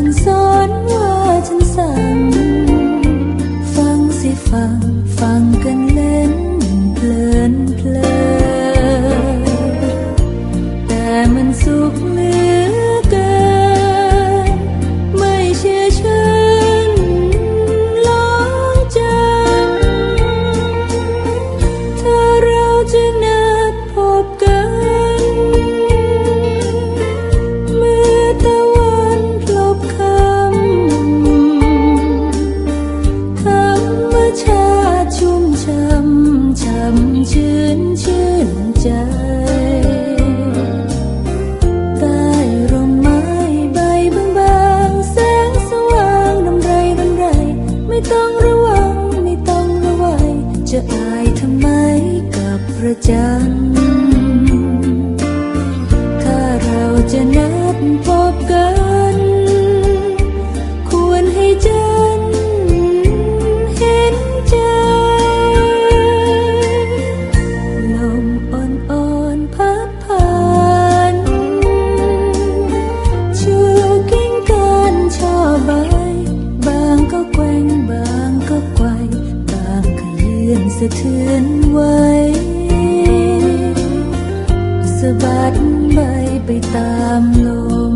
ฉันสอนว่าฉันสั่ง ฟังสิฟัง ฟังกันเล่นเพลินเพลินแต่มันสุขเลือ ชื่นชื่นใจใต้ร่มไม้ใบบางๆแสงสว่างรำไรรำไร ไม่ต้องระวังไม่ต้องระวัยจะอายทำไมกับพระจันทร์ถ้าเราจะนั สะเทือนไว้สะบัดใบไปตามลม